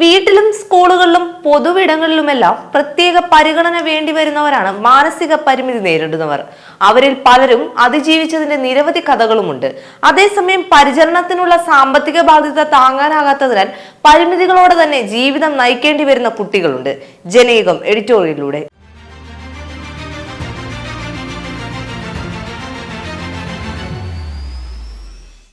വീട്ടിലും സ്കൂളുകളിലും പൊതുവിടങ്ങളിലുമെല്ലാം പ്രത്യേക പരിഗണന വേണ്ടി വരുന്നവരാണ് മാനസിക പരിമിതി നേരിടുന്നവർ. അവരിൽ പലരും അതിജീവിച്ചതിന്റെ നിരവധി കഥകളുമുണ്ട്. അതേസമയം പരിചരണത്തിനുള്ള സാമ്പത്തിക ബാധ്യത താങ്ങാനാകാത്തതിനാൽ പരിമിതികളോടെ തന്നെ ജീവിതം നയിക്കേണ്ടി വരുന്ന കുട്ടികളുണ്ട്. ജനേകം എഡിറ്റോറിയലിലൂടെ.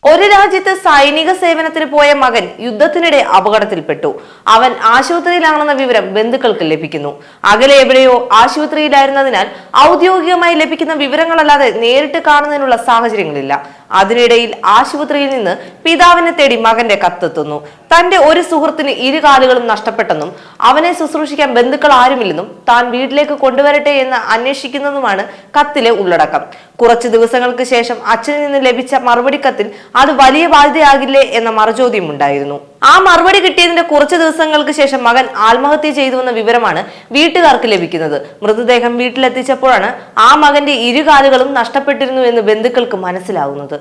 ഒരു രാജ്യത്ത് സൈനിക സേവനത്തിന് പോയ മകൻ യുദ്ധത്തിനിടെ അപകടത്തിൽപ്പെട്ടു. അവൻ ആശുപത്രിയിലാണെന്ന വിവരം ബന്ധുക്കൾക്ക് ലഭിക്കുന്നു. അകലെ എവിടെയോ ആശുപത്രിയിലായിരുന്നതിനാൽ ഔദ്യോഗികമായി ലഭിക്കുന്ന വിവരങ്ങളല്ലാതെ നേരിട്ട് കാണുന്നതിനുള്ള സാഹചര്യങ്ങളില്ല. അതിനിടയിൽ ആശുപത്രിയിൽ നിന്ന് പിതാവിനെ തേടി മകന്റെ കത്തെത്തുന്നു തന്റെ ഒരു സുഹൃത്തിന് ഇരു കാലുകളും നഷ്ടപ്പെട്ടെന്നും അവനെ ശുശ്രൂഷിക്കാൻ ബന്ധുക്കൾ ആരുമില്ലെന്നും താൻ വീട്ടിലേക്ക് കൊണ്ടുവരട്ടെ എന്ന് അന്വേഷിക്കുന്നതുമാണ് കത്തിലെ ഉള്ളടക്കം. കുറച്ചു ദിവസങ്ങൾക്ക് ശേഷം അച്ഛനിൽ നിന്ന് ലഭിച്ച മറുപടി കത്തിൽ അത് വലിയ ബാധ്യതയാകില്ലേ എന്ന മറുചോദ്യം ഉണ്ടായിരുന്നു. ആ മറുപടി കിട്ടിയതിന്റെ കുറച്ച് ദിവസങ്ങൾക്ക് ശേഷം മകൻ ആത്മഹത്യ ചെയ്തുവെന്ന വിവരമാണ് വീട്ടുകാർക്ക് ലഭിക്കുന്നത്. മൃതദേഹം വീട്ടിലെത്തിച്ചപ്പോഴാണ് ആ മകന്റെ ഇരുകാലുകളും നഷ്ടപ്പെട്ടിരുന്നു എന്ന് ബന്ധുക്കൾക്ക് മനസ്സിലാവുന്നത്.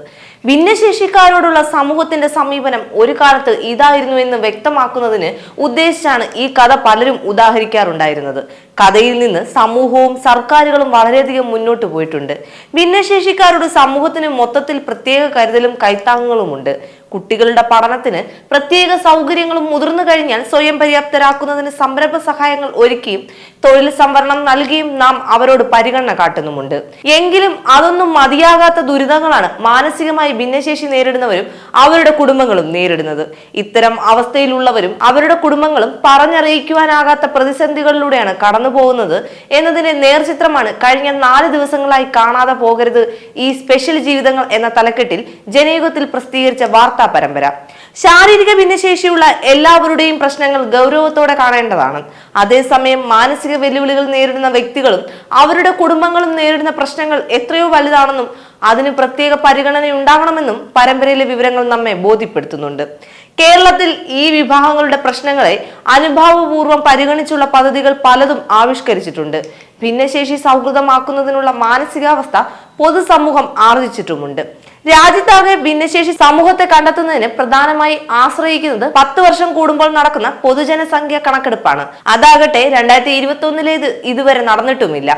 ഭിന്നശേഷിക്കാരോടുള്ള സമൂഹത്തിന്റെ സമീപനം ഒരു കാലത്ത് ഇതായിരുന്നു എന്ന് വ്യക്തമാക്കുന്നതിന് ഉദ്ദേശിച്ചാണ് ഈ കഥ പലരും ഉദാഹരിക്കാറുണ്ടായിരുന്നത്. കഥയിൽ നിന്ന് സമൂഹവും സർക്കാരുകളും വളരെയധികം മുന്നോട്ട് പോയിട്ടുണ്ട്. ഭിന്നശേഷിക്കാരോട് സമൂഹത്തിന് മൊത്തത്തിൽ പ്രത്യേക കരുതലും കൈത്താങ്ങുകളുമുണ്ട്. കുട്ടികളുടെ പഠനത്തിന് പ്രത്യേക സൗകര്യങ്ങളും മുതിർന്നു കഴിഞ്ഞാൽ സ്വയം പര്യാപ്തരാക്കുന്നതിന് സംരംഭ സഹായങ്ങൾ ഒരുക്കിയും തൊഴിൽ സംവരണം നൽകിയും നാം അവരോട് പരിഗണന കാട്ടുന്നുമുണ്ട്. എങ്കിലും അതൊന്നും മതിയാകാത്ത ദുരിതങ്ങളാണ് മാനസികമായി ഭിന്നശേഷി നേരിടുന്നവരും അവരുടെ കുടുംബങ്ങളും നേരിടുന്നത്. ഇത്തരം അവസ്ഥയിലുള്ളവരും അവരുടെ കുടുംബങ്ങളും പറഞ്ഞറിയിക്കുവാനാകാത്ത പ്രതിസന്ധികളിലൂടെയാണ് കടന്നു പോകുന്നത് എന്നതിന്റെ നേർചിത്രമാണ് കഴിഞ്ഞ നാല് ദിവസങ്ങളായി കാണാതെ പോകരുത് ഈ സ്പെഷ്യൽ ജീവിതങ്ങൾ എന്ന തലക്കെട്ടിൽ ജനയുഗത്തിൽ പ്രസിദ്ധീകരിച്ച വാർത്താ പരമ്പര. ശാരീരിക ഭിന്നശേഷിയുള്ള എല്ലാവരുടെയും പ്രശ്നങ്ങൾ ഗൗരവത്തോടെ കാണേണ്ടതാണ്. അതേസമയം മാനസിക വെല്ലുവിളികൾ നേരിടുന്ന വ്യക്തികളും അവരുടെ കുടുംബങ്ങളും നേരിടുന്ന പ്രശ്നങ്ങൾ എത്രയോ വലുതാണെന്നും അതിന് പ്രത്യേക പരിഗണന ഉണ്ടാകണമെന്നും പരമ്പരയിലെ വിവരങ്ങൾ നമ്മെ ബോധ്യപ്പെടുത്തുന്നുണ്ട്. കേരളത്തിൽ ഈ വിഭാഗങ്ങളുടെ പ്രശ്നങ്ങളെ അനുഭാവപൂർവം പരിഗണിച്ചുള്ള പദ്ധതികൾ പലതും ആവിഷ്കരിച്ചിട്ടുണ്ട്. ഭിന്നശേഷി സൗഹൃദമാക്കുന്നതിനുള്ള മാനസികാവസ്ഥ പൊതുസമൂഹം ആർജിച്ചിട്ടുമുണ്ട്. രാജ്യത്താകെ ഭിന്നശേഷി സമൂഹത്തെ കണ്ടെത്തുന്നതിന് പ്രധാനമായി ആശ്രയിക്കുന്നത് പത്ത് വർഷം കൂടുമ്പോൾ നടക്കുന്ന പൊതുജനസംഖ്യ കണക്കെടുപ്പാണ്. അതാകട്ടെ രണ്ടായിരത്തി ഇരുപത്തി ഒന്നിലേത് ഇതുവരെ നടന്നിട്ടുമില്ല.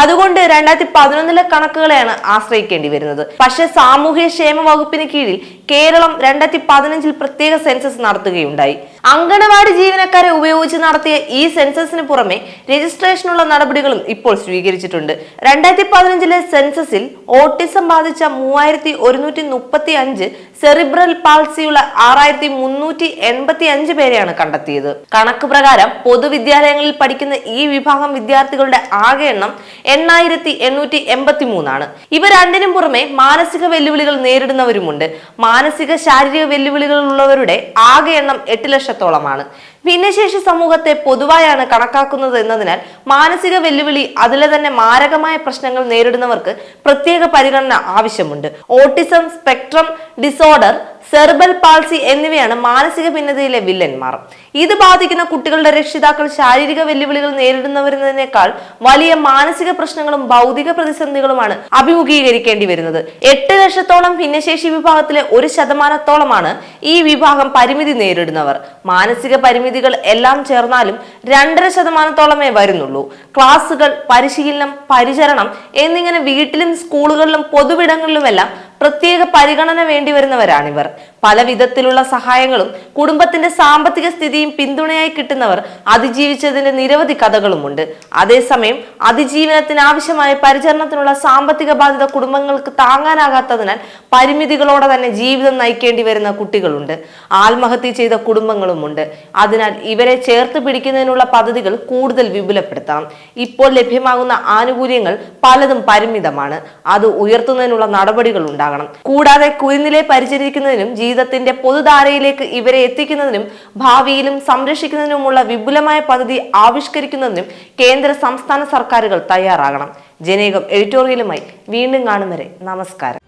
അതുകൊണ്ട് രണ്ടായിരത്തി പതിനൊന്നിലെ കണക്കുകളെയാണ് ആശ്രയിക്കേണ്ടി വരുന്നത്. പക്ഷേ സാമൂഹ്യ ക്ഷേമ വകുപ്പിന് കീഴിൽ കേരളം രണ്ടായിരത്തി പതിനഞ്ചിൽ പ്രത്യേക സെൻസസ് നടത്തുകയുണ്ടായി. അങ്കണവാടി ജീവനക്കാരെ ഉപയോഗിച്ച് നടത്തിയ ഈ സെൻസസിന് പുറമെ രജിസ്ട്രേഷനുള്ള നടപടികളും ഇപ്പോൾ സ്വീകരിച്ചിട്ടുണ്ട്. രണ്ടായിരത്തി പതിനഞ്ചിലെ സെൻസസിൽ ഓട്ടിസം ബാധിച്ച മൂവായിരത്തി ഒരുന്നൂറ്റി മുപ്പത്തി അഞ്ച് സെറിബ്രൽ പാൾസിയുള്ള ആറായിരത്തി മുന്നൂറ്റി എൺപത്തി അഞ്ച് പേരെയാണ് കണ്ടെത്തിയത്. കണക്ക് പ്രകാരം പൊതുവിദ്യാലയങ്ങളിൽ പഠിക്കുന്ന ഈ വിഭാഗം വിദ്യാർത്ഥികളുടെ ആകെ എണ്ണം എണ്ണായിരത്തി എണ്ണൂറ്റി എൺപത്തി മൂന്നാണ് ഇവ രണ്ടിനും പുറമെ മാനസിക വെല്ലുവിളികൾ നേരിടുന്നവരുമുണ്ട്. മാനസിക ശാരീരിക വെല്ലുവിളികൾ ഉള്ളവരുടെ ആകെ എണ്ണം എട്ട് ലക്ഷത്തോളമാണ് ഭിന്നശേഷി സമൂഹത്തെ പൊതുവായാണ് കണക്കാക്കുന്നത് എന്നതിനാൽ മാനസിക വെല്ലുവിളി അതിലെ തന്നെ മാരകമായ പ്രശ്നങ്ങൾ നേരിടുന്നവർക്ക് പ്രത്യേക പരിഗണന ആവശ്യമുണ്ട്. Autism spectrum disorder cerebral palsy എന്നിവയാണ് മാനസിക ഭിന്നതയിലെ വില്ലന്മാർ. ഇത് ബാധിക്കുന്ന കുട്ടികളുടെ രക്ഷിതാക്കൾ ശാരീരിക വെല്ലുവിളികൾ നേരിടുന്നവരുന്നതിനേക്കാൾ വലിയ മാനസിക പ്രശ്നങ്ങളും ഭൗതിക പ്രതിസന്ധികളുമാണ് അഭിമുഖീകരിക്കേണ്ടി വരുന്നത്. എട്ട് ലക്ഷത്തോളം ഭിന്നശേഷി വിഭാഗത്തിലെ ഒരു ശതമാനത്തോളമാണ് ഈ വിഭാഗം പരിമിതി നേരിടുന്നവർ. മാനസിക പരിമിതികൾ എല്ലാം ചേർന്നാലും രണ്ടര ശതമാനത്തോളമേ വരുന്നുള്ളൂ. ക്ലാസുകൾ പരിശീലനം പരിചരണം എന്നിങ്ങനെ വീട്ടിലും സ്കൂളുകളിലും പൊതുവിടങ്ങളിലുമെല്ലാം പ്രത്യേക പരിഗണന വേണ്ടി വരുന്നവരാണിവർ. പല വിധത്തിലുള്ള സഹായങ്ങളും കുടുംബത്തിന്റെ സാമ്പത്തിക സ്ഥിതിയും പിന്തുണയായി കിട്ടുന്നവർ അതിജീവിച്ചതിന്റെ നിരവധി കഥകളുമുണ്ട്. അതേസമയം അതിജീവനത്തിന് ആവശ്യമായ പരിചരണത്തിനുള്ള സാമ്പത്തിക ബാധ്യത കുടുംബങ്ങൾക്ക് താങ്ങാനാകാത്തതിനാൽ പരിമിതികളോടെ തന്നെ ജീവിതം നയിക്കേണ്ടി വരുന്ന കുട്ടികളുണ്ട്. ആത്മഹത്യ ചെയ്ത കുടുംബങ്ങളുമുണ്ട്. അതിനാൽ ഇവരെ ചേർത്ത് പിടിക്കുന്നതിനുള്ള പദ്ധതികൾ കൂടുതൽ വിപുലപ്പെടുത്തണം. ഇപ്പോൾ ലഭ്യമാകുന്ന ആനുകൂല്യങ്ങൾ പലതും പരിമിതമാണ്. അത് ഉയർത്തുന്നതിനുള്ള നടപടികൾ ഉണ്ടാകണം. കൂടാതെ കുരുന്നിലെ പരിചരിക്കുന്നതിനും ജീവിതത്തിന്റെ പൊതുധാരയിലേക്ക് ഇവരെ എത്തിക്കുന്നതിനും ഭാവിയിലും സംരക്ഷിക്കുന്നതിനുമുള്ള വിപുലമായ പദ്ധതി ആവിഷ്കരിക്കുന്നതിനും കേന്ദ്ര സംസ്ഥാന സർക്കാരുകൾ തയ്യാറാകണം. ജനേകം എഡിറ്റോറിയലുമായി വീണ്ടും കാണും വരെ നമസ്കാരം.